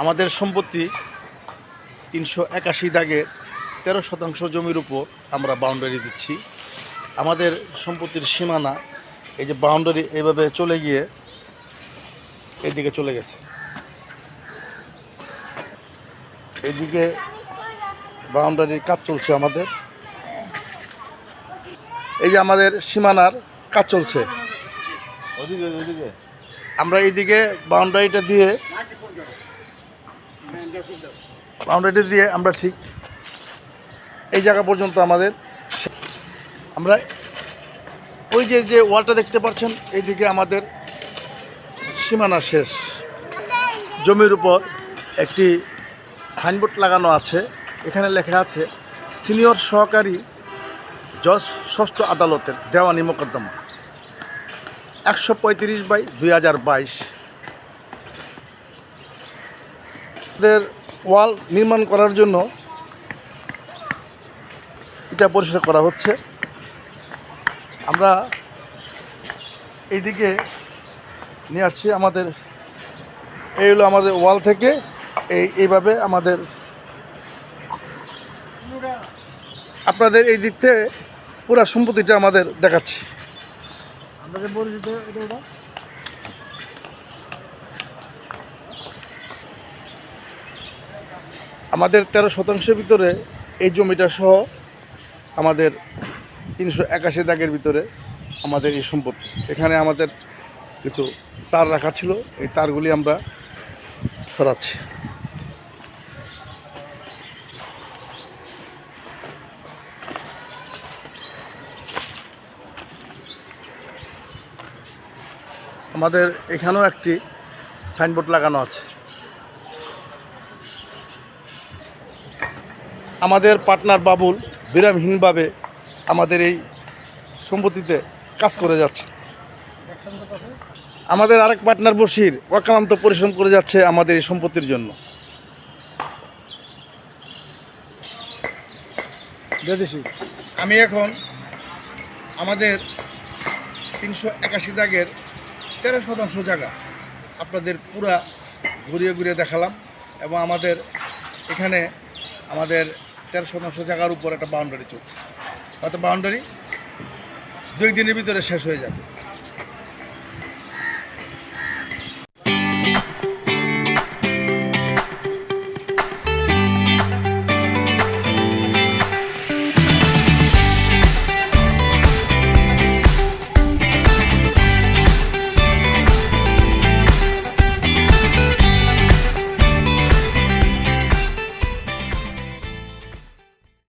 আমাদের সম্পত্তি তিনশো একাশি দাগের তেরো শতাংশ জমির উপর আমরা বাউন্ডারি দিচ্ছি। আমাদের সম্পত্তির সীমানা এই যে বাউন্ডারি এইভাবে চলে গিয়ে এইদিকে চলে গেছে। এইদিকে বাউন্ডারির কাজ চলছে আমাদের। এই যে আমাদের সীমানার কাজ চলছে। আমরা এইদিকে বাউন্ডারিটা দিয়ে বাউন্ডারিটা দিয়ে আমরা ঠিক এই জায়গা পর্যন্ত আমাদের আমরা ওই যে যে ওয়ালটা দেখতে পাচ্ছেন, এইদিকে আমাদের সীমানা শেষ। জমির উপর একটি সাইনবোর্ড লাগানো আছে। এখানে লেখা আছে, সিনিয়র সহকারী জজ ষষ্ঠ আদালতের দেওয়ানি মোকদ্দমা একশো পঁয়ত্রিশ বাই দুই হাজার বাইশ। আমাদের ওয়াল নির্মাণ করার জন্য এটা পরিষ্কার করা হচ্ছে। আমরা এইদিকে নিয়ে আসছি আমাদের, এই হলো আমাদের ওয়াল থেকে, এই, এইভাবে আমাদের আপনাদের এই দিক থেকে পুরা সম্পত্তিটা আমাদের দেখাচ্ছি। আপনাদের আমাদের তেরো শতাংশের ভিতরে এই জমিটা সহ আমাদের তিনশো একাশি দাগের ভিতরে আমাদের এই সম্পত্তি। এখানে আমাদের কিছু তার রাখা ছিল, এই তারগুলি আমরা সরাচ্ছি। আমাদের এখানেও একটি সাইনবোর্ড লাগানো আছে। আমাদের পার্টনার বাবুল বিরামহীনভাবে আমাদের এই সম্পত্তিতে কাজ করে যাচ্ছে। আমাদের আরেক পার্টনার বসির অক্লান্ত পরিশ্রম করে যাচ্ছে আমাদের এই সম্পত্তির জন্য। আমি এখন আমাদের তিনশো একাশি দাগের তেরো শতাংশ জায়গা আপনাদের পুরা ঘুরিয়ে ঘুরিয়ে দেখালাম এবং আমাদের এখানে আমাদের তেরো শতাংশ জায়গার উপর একটা বাউন্ডারি চলছে। হয়তো বাউন্ডারি দুই দিনের ভিতরে শেষ হয়ে যাবে।